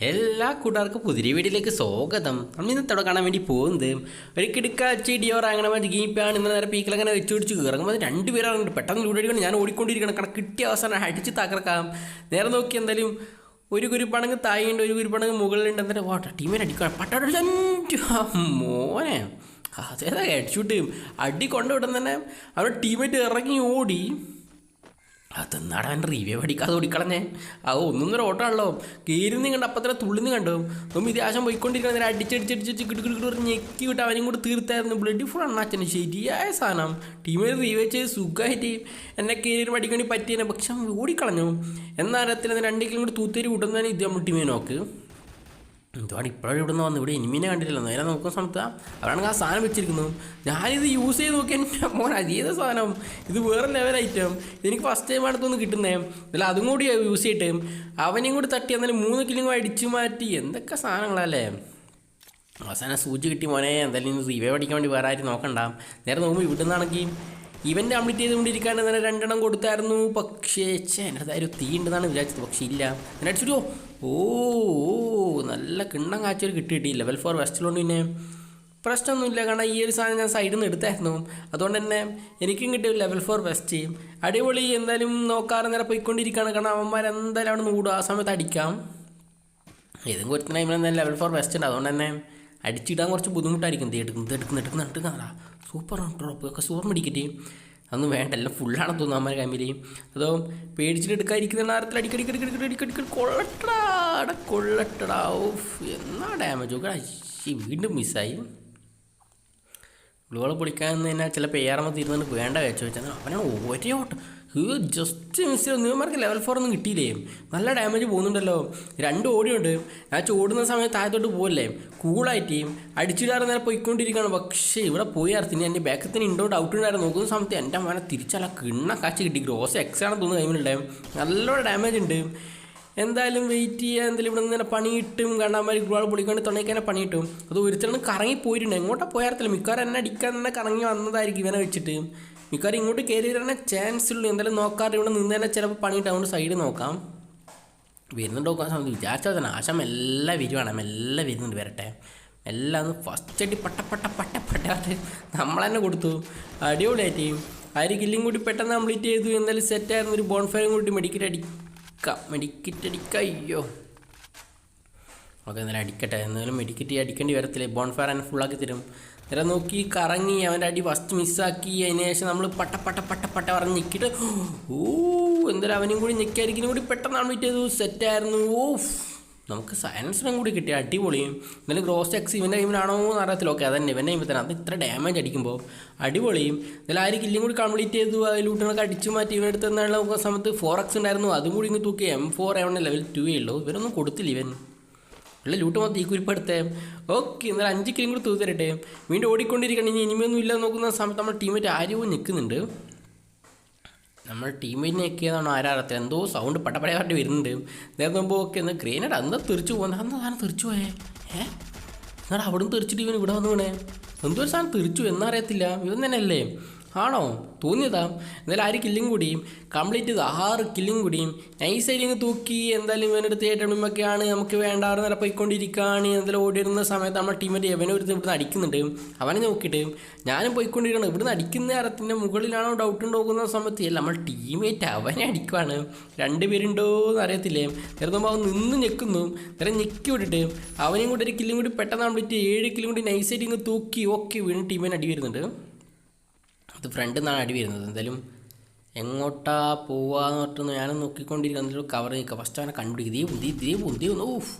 എല്ലാ കൂട്ടുകാർക്കും പുതിരി വീട്ടിലേക്ക് സ്വാഗതം. നമ്മൾ ഇന്നത്തെ അവിടെ കാണാൻ വേണ്ടി പോകുന്നത് ഒരു കിടക്കാച്ചി ഡിയോർ അങ്ങനെ മതി ഗീപ്പാണ് ഇന്ന് നേരെ പീക്കിൽ അങ്ങനെ വെച്ച് പിടിച്ച് ഇറങ്ങുമ്പോൾ രണ്ട് പേരാണ് പെട്ടെന്ന് ലൂടടിക്കണം ഞാൻ ഓടിക്കൊണ്ടിരിക്കണം കാരണം കിട്ടിയ അവസാനം അടിച്ച് തകർക്കാം. നേരെ നോക്കി എന്തായാലും ഒരു കുരുപ്പണങ്ങ് തായുണ്ട് ഒരു കുരുപ്പണങ്ങ് മുകളിലുണ്ട്. എന്തായാലും വാട്ട ടീമിനെ അടിക്കണം. പട്ടാടി മോനെ. അതേതാ ഹെഡ്ഷൂട്ട് അടി കൊണ്ടുവിടുന്ന തന്നെ. അവരുടെ ടീമേറ്റ് ഇറങ്ങി ഓടി. അതെന്നാടാ അവൻ റിവ്യൂ പഠിക്കാതെ ഓടിക്കളഞ്ഞേ? ആ ഒന്നൊന്നര ഓട്ടമാണല്ലോ. കീരുന്ന് കണ്ട് അപ്പം തന്നെ തുള്ളിന്ന് കണ്ടു. അപ്പം ഇതിഹാസം പോയിക്കൊണ്ടിരിക്കണം നേരെ അടിച്ചടിച്ചടിച്ച് കിടു കിടു കിടു ഞെക്കി വിട്ട് അവനും കൂടെ തീർത്തായിരുന്നു ബ്ലഡി ഫുൾ അണ്ണാച്ചന് ശരിയായ സാധനം ടീമിൽ റിവ്യൂ ചെയ്ത് സുഖമായിട്ട് എന്നെ കീരിന് പഠിക്കേണ്ടി പറ്റിയെന്നെ പക്ഷെ ഓടിക്കളഞ്ഞു എന്നാരത്തിൽ രണ്ട് കിലോ കൂടി തൂത്തേരി കൂട്ടുന്നതിന് ഇത് നമ്മൾ ടീമിനെ നോക്ക് എന്തുവാണ് ഇപ്പോഴും ഇവിടെ നിന്ന് വന്ന് ഇവിടെ എനിമീനെ കണ്ടിട്ടില്ല. നേരെ നോക്കുന്ന സമയത്ത് അവരാണെങ്കിൽ ആ സാധനം വെച്ചിരിക്കുന്നത് ഞാനിത് യൂസ് ചെയ്ത് നോക്കി എന്റെ മോൻ അതീത സാധനം. ഇത് വേറെ ലെവൽ ഐറ്റം എനിക്ക് ഫസ്റ്റ് ടൈം അടുത്തൊന്ന് കിട്ടുന്നേ. അല്ല അതും കൂടി യൂസ് ചെയ്തിട്ട് അവനെയും കൂടി തട്ടി എന്നാലും മൂന്ന് കില്ലിങ്ങും അടിച്ചു മാറ്റി. എന്തൊക്കെ സാധനങ്ങളല്ലേ? അവസാനം സൂചി കിട്ടി മോനെ. എന്തായാലും റിവേ പഠിക്കാൻ വേണ്ടി വേറെ ആരും നോക്കണ്ട. നേരെ നോക്കുമ്പോൾ ഇവിടെ നിന്നാണെങ്കിൽ ഇവന്റ് കംപ്ലീറ്റ് ചെയ്തുകൊണ്ടിരിക്കുകയാണ് തന്നെ രണ്ടെണ്ണം കൊടുത്തായിരുന്നു. പക്ഷേ ചേ എന്റെ ഒരു തീ ഉണ്ടെന്നാണ് വിചാരിച്ചത്. പക്ഷേ ഇല്ല. എന്നെ അടിച്ചിട്ടോ ഓ ഓ. നല്ല കിണ്ണം കാച്ചൊരു കിട്ടിയിട്ടില്ല. കിട്ടി ലെവൽ ഫോർ വെസ്റ്റിലോണ്ട് പിന്നെ പ്രശ്നമൊന്നുമില്ല. കാരണം ഈ ഒരു സാധനം ഞാൻ സൈഡിൽ നിന്ന് എടുത്തായിരുന്നു. അതുകൊണ്ട് തന്നെ എനിക്കും കിട്ടിയ ലെവൽ ഫോർ വെസ്റ്റ് അടിപൊളി. എന്തായാലും നോക്കാറ് നേരെ പോയിക്കൊണ്ടിരിക്കുകയാണ് കാരണം അവന്മാർ എന്തായാലും അവിടെ നിന്ന് ആ സമയത്ത് അടിക്കാം. ഏതും കുറച്ച് ടൈമിൽ എന്തായാലും ലെവൽ ഫോർ വെസ്റ്റ് ഉണ്ട്. അതുകൊണ്ട് തന്നെ അടിച്ചിടാൻ കുറച്ച് ബുദ്ധിമുട്ടായിരിക്കും. ഇത് എടുക്കുന്നത് എടുക്കുന്ന എടുക്കുന്ന എടുക്കുന്നതാ സൂപ്പർ ഡ്രോപ്പ് ഒക്കെ സൂപ്പർ മെഡിക്കറ്റ് അതൊന്നും വേണ്ട എല്ലാം ഫുള്ളാണെന്ന് തോന്നുന്നു അമ്മ കമ്മിൽ അതോ പേടിച്ചിട്ട് എടുക്കാതിരിക്കുന്ന നേരത്തിൽ അടിക്കടിക്കടിക്കടിക്കടിക്കടിക്കടി കൊള്ളട്ടടാ കൊള്ളട്ടടാ. ഓഫ് എന്നാ ഡാമേജ് ഒക്കെ വീണ്ടും മിസ്സായി ഗ്ലോൾ പൊളിക്കാൻ തന്നെ ചില എം തീരുന്നുണ്ട് വേണ്ട കഴിച്ചു വെച്ചാൽ അവനാണ് ഒരേ ഓട്ടം. ജസ്റ്റ് മിസ് നിവന്മാർക്ക് ലെവൽ ഫോർ ഒന്നും കിട്ടിയില്ലേ? നല്ല ഡാമേജ് പോകുന്നുണ്ടല്ലോ. രണ്ട് ഓടിയുണ്ട്. ഞാൻ ചോടുന്ന സമയത്ത് താഴത്തോട്ട് പോകല്ലേ കൂളായിട്ട് അടിച്ചിടാറ് നേരെ പോയിക്കൊണ്ടിരിക്കുകയാണ്. പക്ഷേ ഇവിടെ പോയി അർത്ഥം എന്റെ ബാക്കത്തിന് ഉണ്ടോ ഡൗട്ട് ഉണ്ടായിരുന്നു. നോക്കുന്ന സമയത്ത് എന്റെ മോനെ തിരിച്ചല്ല കിണ്ണ കാച്ച് കിട്ടി. ഗ്രോസ് എക്സ് ആണെന്ന് തോന്നുന്നു ടൈമിലുണ്ടായും നല്ല ഡാമേജ് ഉണ്ട്. എന്തായാലും വെയിറ്റ് ചെയ്യുക എന്തായാലും ഇവിടെ നിന്ന് പണി കിട്ടും. കണ്ടാമാരി ഒരുപാട് പൊളിക്കൊണ്ട് തുണയ്ക്കാനെ പണി കിട്ടും. അത് ഒരുത്തരണം കറങ്ങി പോയിട്ടുണ്ട് എങ്ങോട്ടാ പോയാർത്തില്ല മിക്കവാറും എന്നെ അടിക്കാൻ തന്നെ കറങ്ങി വന്നതായിരിക്കും ഇവനെ വെച്ചിട്ട്. മിക്കവാറും ഇങ്ങോട്ട് കയറി വരാനേ ചാൻസ് ഉള്ളൂ. എന്തായാലും നോക്കാറ് ഇവിടെ നിന്ന് തന്നെ ചിലപ്പോൾ പണി കിട്ടും അതുകൊണ്ട് സൈഡ് നോക്കാം. വരുന്നുണ്ട് സമയത്ത് വിചാരിച്ചാൽ തന്നെ. ആശം എല്ലാം വരുവാണ്. മെല്ലെ വരുന്നുണ്ട് വരട്ടെ. എല്ലാം ഒന്ന് ഫസ്റ്റ് അടി പട്ട പട്ട പട്ട പട്ടാട്ട് നമ്മൾ തന്നെ കൊടുത്തു. അടിപൊളിയായിട്ട് ആ ഒരു കില്ലും കൂടി പെട്ടെന്ന് കംപ്ലീറ്റ് ചെയ്തു. എന്തായാലും സെറ്റായിരുന്നു ഒരു ബോൺഫയറും കൂടി മെഡിക്കറ്റ് അടിക്കാം. മെഡിക്കറ്റ് അടിക്കാം. അയ്യോ. ഓക്കെ എന്തായാലും അടിക്കട്ടെ. എന്നാലും മെഡിക്കറ്റ് അടിക്കേണ്ടി വരത്തില്ലേ? ബോൺഫയർ ഫുൾ ഫുള്ളാക്കി തരും. നേരെ നോക്കി കറങ്ങി അവന്റെ അടി ഫസ്റ്റ് മിസ്സാക്കി അതിന് ശേഷം നമ്മൾ പട്ട പട്ട പട്ട പട്ട പറഞ്ഞ് ഞെക്കിയിട്ട് ഓ എന്തായാലും അവനും കൂടി ഞെക്കിയായിരിക്കും. കൂടി പെട്ടെന്ന് വിറ്റത് സെറ്റായിരുന്നു ഓ നമുക്ക് സയൻസിനും കൂടി കിട്ടി. അടിപൊളിയും എന്നാലും ഗ്രോസ് എക്സ് ഇവന്റെ ടൈമിലാണോ എന്ന് അറിയത്തില്ല. ഓക്കെ അതന്നെ. ഇവന്റെ ടൈമിൽ തന്നെ. അത് ഇത്ര ഡാമേജ് അടിക്കുമ്പോൾ അടിപൊളിയും എന്നാലും ഒരു കില്ലും കൂടി കംപ്ലീറ്റ് ചെയ്തു. ആ ലൂട്ടുകളൊക്കെ അടിച്ചു മാറ്റി ഇവനെടുത്ത് എന്നുള്ള സമയത്ത് ഫോർ എക്സ് ഉണ്ടായിരുന്നു. അതും കൂടി ഇങ്ങ് തൂക്കി M four A one level two ഉള്ളൂ. ഇവരൊന്നും കൊടുത്തില്ല ഇവൻ ഉള്ള ലൂട്ട് മൊത്തം ഈ കുരിപ്പെടുത്തേ ഓക്കെ എന്നാലും അഞ്ച് കിലും കൂടി തൂത്ത് തരട്ടെ. വീണ്ടും ഓടിക്കൊണ്ടിരിക്കണം ഇനി ഇനിമയൊന്നും ഇല്ല നോക്കുന്ന സമയത്ത് നമ്മുടെ ടീമേറ്റ് ആരോ നിൽക്കുന്നുണ്ട്. നമ്മൾ ടീമേറ്റിനെ ഒക്കെയാണോ ആരാറത്തെ എന്തോ സൗണ്ട് പട്ടപ്പടയായിട്ട് വരുന്നുണ്ട്. നേരത്തെ മുമ്പ് ഓക്കെ എന്നാൽ ഗ്രേനഡ് അന്ന് തെറിച്ചു പോകുന്നത് അന്ന് സാധനം തെറിച്ചു പോയേ. ഏ? എന്നാൽ അവിടുന്ന് തെറിച്ചിട്ട് ഇവൻ ഇവിടെ വന്നു വീണേ? എന്തോ ഒരു സാധനം തെറിച്ചു. എന്നറിയത്തില്ല ഇവൻ തന്നെയല്ലേ? ആണോ? തോന്നിയതാ. എന്നാലും ആര് കില്ലും കൂടിയും കംപ്ലീറ്റ് ചെയ്ത് ആറ് കില്ലും കൂടിയും നൈസായിട്ട് തൂക്കി എന്തായാലും ഇവനെടുത്ത് ഏറ്റവുമൊക്കെയാണ് നമുക്ക് വേണ്ടാറ് നില പോയിക്കൊണ്ടിരിക്കുകയാണ് എന്തായാലും ഓടിയിരുന്ന സമയത്ത് നമ്മുടെ ടീമിന്റെ എവനെ ഒരു ഇവിടുന്ന് അടിക്കുന്നുണ്ട്. അവനെ നോക്കിയിട്ട് ഞാനും പോയിക്കൊണ്ടിരിക്കണം ഇവിടുന്ന് അടിക്കുന്ന അറത്തിന്റെ മുകളിലാണോ ഡൗട്ട് നോക്കുന്ന സമയത്ത്? അല്ല നമ്മൾ ടീമേറ്റ് അവനെ അടിക്കുവാണ്. രണ്ടുപേരുണ്ടോ എന്ന് അറിയത്തില്ലേ നേരത്തുമ്പോൾ അവൻ നിന്ന് ഞെക്കുന്നു. നേരെ ഞെക്കി വിട്ടിട്ട് അവനെയും കൂടി ഒരു കില്ലും കൂടി പെട്ടെന്ന് കംപ്ലീറ്റ് ഏഴ് കില്ലും കൂടി നൈസായിട്ട് ഇങ്ങ് തൂക്കി ഓക്കെ വീണ്ടും ടീമിനെ അടി വരുന്നുണ്ട്. അത് ഫ്രണ്ടിൽ നിന്നാണ് അടി വരുന്നത്. എന്തായാലും എങ്ങോട്ടാ പോവാന്ന് പറഞ്ഞിട്ട് ഞാനും നോക്കിക്കൊണ്ടിരിക്കുന്ന കവർ നിൽക്കുക. ഫസ്റ്റ് അവനെ കണ്ടുപിടിക്കും ദീപ് ദീ ദീപ് ഒന്ന്. ഊഫ്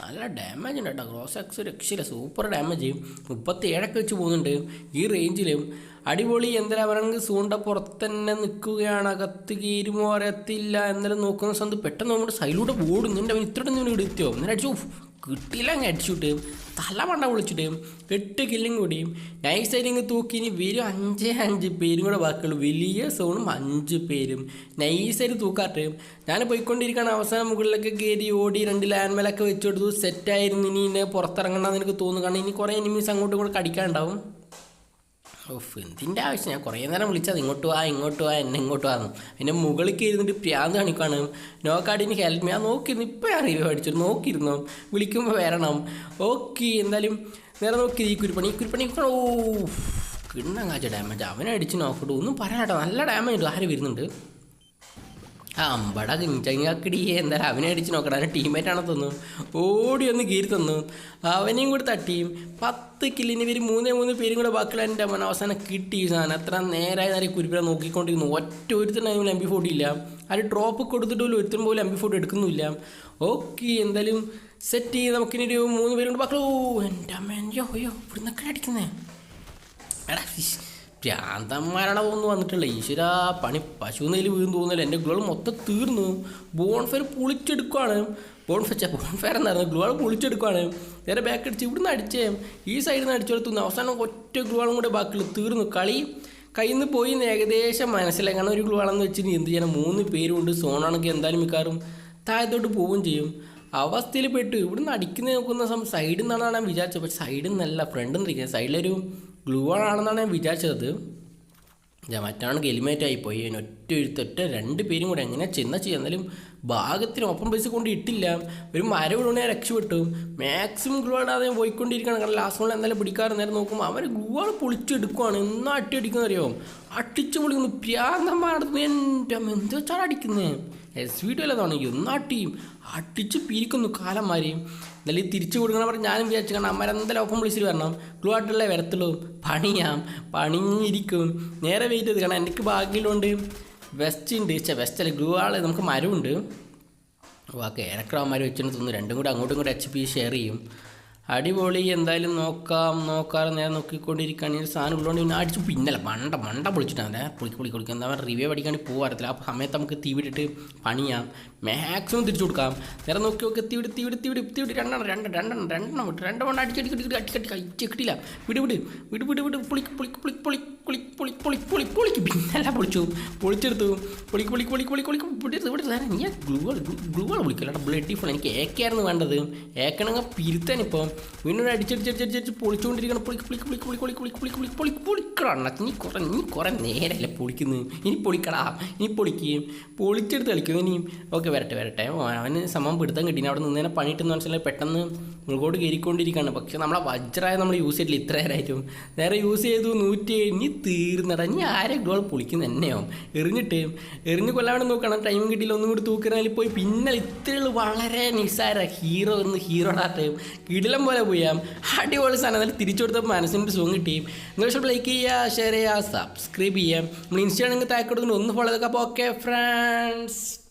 നല്ല ഡാമേജ് ഉണ്ട് കേട്ടോ. ക്രോസ് എക്സ് രക്ഷയില്ല. സൂപ്പർ ഡാമേജ് മുപ്പത്തി ഏഴൊക്കെ വെച്ച് പോകുന്നുണ്ട്. ഈ റേഞ്ചിലും അടിപൊളി എന്തായാലും അവരാണെങ്കിൽ സൂണ്ട പുറത്ത് തന്നെ നിൽക്കുകയാണ്. അകത്ത് കീരുമോ അറിയത്തില്ല. എന്തായാലും നോക്കുന്ന സ്ഥലത്ത് പെട്ടെന്ന് നമ്മുടെ സൈഡിലൂടെ ഓടും നിന്റെ അവൻ ഇത്രയും ഇവിടെ എത്തിയോ? എന്നിട്ട് അടിച്ചു "ഉഫ്, കിട്ടിയില്ല അങ്ങ് അടിച്ചിട്ട് തല മണ്ട വിളിച്ചിട്ട് എട്ട് കില്ലും കൂടിയും നൈസ് ആയിട്ട് തൂക്കി വരും അഞ്ചേ അഞ്ച് പേരും കൂടെ ബാക്കിയുള്ളൂ. വലിയ സോണും അഞ്ച് പേരും. നൈസായിട്ട് തൂക്കാട്ട് ഞാൻ പോയിക്കൊണ്ടിരിക്കുകയാണ് അവസാനം മുകളിലൊക്കെ കയറി ഓടി രണ്ട് ലാൻഡ് മേലൊക്കെ വെച്ചു കൊടുത്തു. സെറ്റായിരുന്നു ഇനി പുറത്തിറങ്ങണമെന്ന് എനിക്ക് തോന്നുന്നു. കാരണം ഇനി കുറേ എനിമീസ് അങ്ങോട്ടും ഇങ്ങോട്ടും കടിക്കാനുണ്ടാവും. ഓഫ് എന്തിന്റെ ആവശ്യം? ഞാൻ കുറേ നേരം വിളിച്ചത് ഇങ്ങോട്ട് വാ ഇങ്ങോട്ട് വാ എന്നെ ഇങ്ങോട്ട് വാന്നു. പിന്നെ മുകളിൽ ഇരുന്നിട്ട് പ്രാന്ത് കാണിക്കുവാണ്. നോക്കാടിന് ഹെൽപ്പ് ഞാൻ നോക്കിയിരുന്നു ഇപ്പം ഞാൻ റിവ്യൂ അടിച്ചു നോക്കിയിരുന്നു. വിളിക്കുമ്പോൾ വരണം. ഓക്കെ എന്തായാലും നേരെ നോക്കി ഈ കുരുപ്പണി ഈ കുരുപ്പണി ഓ കിണ്ണം ഡാമേജ് അവനെ അടിച്ച് നോക്കട്ടു ഒന്നും പറയാട്ടോ നല്ല ഡാമേജ് ഉണ്ട് ആര് വരുന്നുണ്ട്? അമ്പട കിഞ്ചങ്ങാക്കിടി എന്തായാലും അവനെ അടിച്ച് നോക്കണം. അവന്റെ ടീമേറ്റാണ് തന്നു ഓടി ഒന്ന് കീറി തന്നു. അവനെയും കൂടി തട്ടിയും. പത്ത് കില്ലിന് ഇവർ മൂന്നേ മൂന്ന് പേരും കൂടെ ബാക്കിയുള്ള എന്റെ മന അവസാനം കിട്ടി. സാധനം അത്ര നേരായ നേരെ കുരിപ്പിനെ നോക്കിക്കൊണ്ടിരുന്നു ഒറ്റ ഒരുത്തനും എം പി ഫോർട്ടി ഇല്ല. അത് ഡ്രോപ്പ് കൊടുത്തിട്ട് പോലും ഒരുത്തരും പോലും എം പി ഫോർട്ടി എടുക്കുന്നില്ല ഓക്കെ എന്തായാലും സെറ്റ് ചെയ്ത് നമുക്കിനി ഒരു മൂന്ന് പേരും കൂടെ ബാക്കി ഓ എന്റെ അമ്മ എന്റെ അയ്യോ ഇവിടുന്നൊക്കെ അടിക്കുന്നേ. എടാ ഇഷ്, ഭ്രാന്തന്മാരാണ് ഒന്ന് വന്നിട്ടില്ല. ഈശ്വര പണി പശു നെയ്യിൽ വീഴും തോന്നില്ല എന്റെ ഗ്ലോൾ മൊത്തം തീർന്നു. ബോൺഫയർ പൊളിച്ചെടുക്കുവാണ്. ബോൺഫെച്ച ബോൺഫയർ എന്നായിരുന്നു. ഗ്ലോൾ പൊളിച്ചെടുക്കുവാണ്. നേരെ ബാക്ക് അടിച്ച് ഇവിടുന്ന് അടിച്ചേ ഈ സൈഡിൽ നിന്ന് അടിച്ചെടുത്തുനിന്ന് അവസാനം ഒറ്റ ഗ്ലോളും കൂടെ ബാക്കി തീർന്നു. കളി കയ്യിൽ നിന്ന് പോയി ഏകദേശം മനസ്സിലായി കാരണം ഒരു വെച്ച് നീ എന്ത് ചെയ്യണം മൂന്ന് പേരുണ്ട്. സോണാണെങ്കിൽ എന്തായാലും മിക്കാറും താഴത്തോട്ട് പോവുകയും ചെയ്യും. അവസ്ഥയിൽ പെട്ടു ഇവിടുന്ന് അടിക്കുന്ന നോക്കുന്ന സൈഡിൽ നിന്നാണ് ഞാൻ വിചാരിച്ചത്. പക്ഷെ സൈഡിൽ നിന്നല്ല ഫ്രണ്ടിൽ നിന്നിരിക്കുന്നത് സൈഡിലൊരു ഗ്ലൂ ആണെന്നാണ് ഞാൻ വിചാരിച്ചത്. ഞാൻ മറ്റാണെങ്കിൽ എലിമേറ്റ് ആയിപ്പോയി അതിന് ഒറ്റ എഴുത്ത് ഒറ്റ രണ്ട് പേരും കൂടെ എങ്ങനെ ചെന്ന ചെയ്യാം? എന്നാലും ഭാഗത്തിന് ഓപ്പൺ പൈസ കൊണ്ട് ഇട്ടില്ല. ഒരു മരം വീണ രക്ഷപ്പെട്ടു. മാക്സിമം ഗ്ലൂ ആടാതെ പോയിക്കൊണ്ടിരിക്കുകയാണ് കാരണം ലാസ്റ്റ് മോളിൽ എന്തായാലും പിടിക്കാറ് നേരം നോക്കുമ്പോൾ അവർ ഗ്ലൂ ആൾ പൊളിച്ചെടുക്കുവാണ്. എന്നാ അട്ടി അടിക്കുന്ന അറിയോ അട്ടിച്ച് പൊളിക്കുന്നു പ്രാന്തന്മാരുടെ എന്റെ എന്ത് വെച്ചാണ് അടിക്കുന്നത് എസ് വി ടി എന്നാ ഒന്നാട്ടിയും അടിച്ച് പിരിക്കുന്നു കാലന്മാര് എന്നാലും തിരിച്ചു കൊടുക്കണം പറഞ്ഞ് ഞാനും വിചാരിച്ചു കാരണം അമ്മ എന്തായാലും ഒപ്പം വിളിച്ചിട്ട് വരണം. ക്ലൂ ആയിട്ടുള്ള വരത്തുള്ളൂ. പണിയാം. പണിഞ്ഞിരിക്കും. നേരെ വെയിറ്റ് ചെയ്ത്. കാരണം എനിക്ക് ഭാഗ്യമുണ്ട് വെസ്റ്റ് ഉണ്ട്. ചേ വെസ്റ്റ് അല്ല. ഗ്ലൂ ആൾ നമുക്ക് മരമുണ്ട് ആ കേരക്രാമാർ വെച്ചിട്ട് തോന്നുന്നു. രണ്ടും കൂടെ അങ്ങോട്ടും ഇങ്ങോട്ടും എച്ച് പി ഷെയർ ചെയ്യും. അടിപൊളി എന്തായാലും നോക്കാം നോക്കാറ് നേരെ നോക്കിക്കൊണ്ടിരിക്കുകയാണ് ഈ സാധനം ഉള്ളതുകൊണ്ട് പിന്നെ അടിച്ചു പിന്നല്ല മണ്ട മണ്ട പൊളിച്ചിട്ടാണ് പൊളിക്ക് പൊളിക്ക് പൊളിക്കുക എന്താ പറയുക റിവ്യൂ പഠിക്കാണ്ട് പോകാറില്ല ആ സമയത്ത് നമുക്ക് തീവിട്ടിട്ട് പണിയാം മാക്സിമം തിരിച്ചു കൊടുക്കാം നേരെ നോക്കി നോക്കി തീവിട് തീവിട് തീവിട് തീവിട് രണ്ടെണ്ണം രണ്ട് രണ്ടെണ്ണം രണ്ടെണ്ണം വിട്ട് രണ്ടെണ്ണം അടിച്ചടി അടിച്ച് അടിച്ച് അടിച്ച് കിട്ടില്ല വിട് വിട് വിട് വിട് വിട് പൊളിക്ക് പൊളിക്ക് പൊളിക്ക് പൊളിക്ക് കുളി പുളി പുളി പുളി പുളിക്ക് പിന്നല്ല പൊളിച്ചു പൊളിച്ചെടുത്തു പൊളിക്ക് പൊളിക്ക് പൊളിക്ക് പൊളി പൊളിക്ക് പൊട്ടിയെടുത്ത് ഇവിടെ സാറേ ഞാൻ ഗ്ലൂകൾ ഗ്ലൂകൾ പൊളിക്കില്ല കേട്ടോ ബ്ലഡ് ഫുൾ എനിക്ക് ഏക്കായിരുന്നു വേണ്ടത് ഏക്കണങ്ങ പിരുത്തനിപ്പോൾ ഇപ്പം വീണ്ടും അടിച്ചടിച്ചടിച്ചടിച്ച് പൊളിച്ചുകൊണ്ടിരിക്കണം പൊളിക്ക് പൊളിക്ക് പൊളിക്ക് പൊളി പൊളി പൊളി പൊളി പൊളി പൊളിക്കണം നീ കുറേ നീ കുറേ നേരമല്ലേ പൊളിക്കുന്നത് ഇനി പൊളിക്കടാ ഇനി പൊളിക്കുകയും പൊളിച്ചെടുത്ത് കളിക്കും ഇനിയും ഓക്കെ വരട്ടെ വരട്ടെ അവന് സമയം പിടുത്തം കിട്ടി അവിടെ നിന്ന് തന്നെ പണിയിട്ടെന്ന് മനസ്സിലായി പെട്ടെന്ന് മുളകോട് കയറിക്കൊണ്ടിരിക്കുകയാണ് പക്ഷേ നമ്മളെ വജ്രായ നമ്മൾ യൂസ് ചെയ്തില്ല ഇത്ര നേരമായിട്ടും നേരെ യൂസ് ചെയ്തു നൂറ്റി ഇനി തീർന്നടാ. ഇനി ആരെ ഗോൾ പൊളിക്കുന്ന തന്നെയാവും എറിഞ്ഞിട്ട് എറിഞ്ഞ് കൊല്ലാണ്ട് നോക്കണം. ടൈം കിട്ടിയില്ല ഒന്നും കൂടി തൂക്കുന്നതിൽ പോയി. പിന്നെ ഇത്രയുള്ള വളരെ നിസ്സാര ഹീറോ എന്ന് ആട്ടയും കിടിലം പോലെ പോയാം. അടിപൊളി സാധനം. എന്നാലും തിരിച്ചു കൊടുത്തപ്പോൾ മനസ്സിന്റെ സുഖം കിട്ടിയും നിങ്ങൾ ഇഷ്ടം ലൈക്ക് ചെയ്യുക ഷെയർ ചെയ്യുക സബ്സ്ക്രൈബ് ചെയ്യുക. നമ്മൾ ഇൻസ്റ്റാണെങ്കിൽ താഴെ കൊടുക്കുന്നു ഒന്ന് ഫോളോ ചെയ്തൊക്കെ. അപ്പോൾ ഓക്കെ ഫ്രണ്ട്സ്